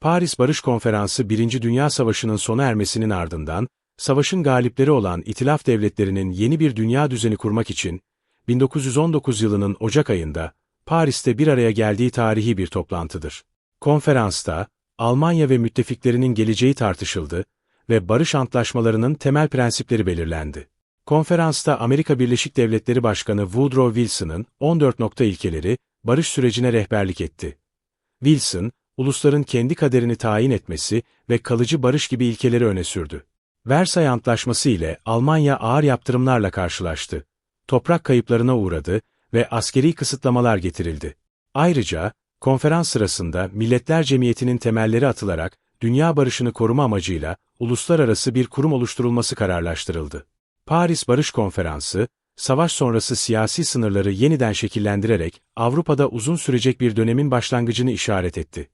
Paris Barış Konferansı 1. Dünya Savaşı'nın sona ermesinin ardından, savaşın galipleri olan İtilaf devletlerinin yeni bir dünya düzeni kurmak için, 1919 yılının Ocak ayında, Paris'te bir araya geldiği tarihi bir toplantıdır. Konferansta, Almanya ve müttefiklerinin geleceği tartışıldı ve barış antlaşmalarının temel prensipleri belirlendi. Konferansta Amerika Birleşik Devletleri Başkanı Woodrow Wilson'ın 14 nokta ilkeleri, barış sürecine rehberlik etti. Wilson, ulusların kendi kaderini tayin etmesi ve kalıcı barış gibi ilkeleri öne sürdü. Versay Antlaşması ile Almanya ağır yaptırımlarla karşılaştı. Toprak kayıplarına uğradı ve askeri kısıtlamalar getirildi. Ayrıca, konferans sırasında Milletler Cemiyeti'nin temelleri atılarak dünya barışını koruma amacıyla uluslararası bir kurum oluşturulması kararlaştırıldı. Paris Barış Konferansı, savaş sonrası siyasi sınırları yeniden şekillendirerek Avrupa'da uzun sürecek bir dönemin başlangıcını işaret etti.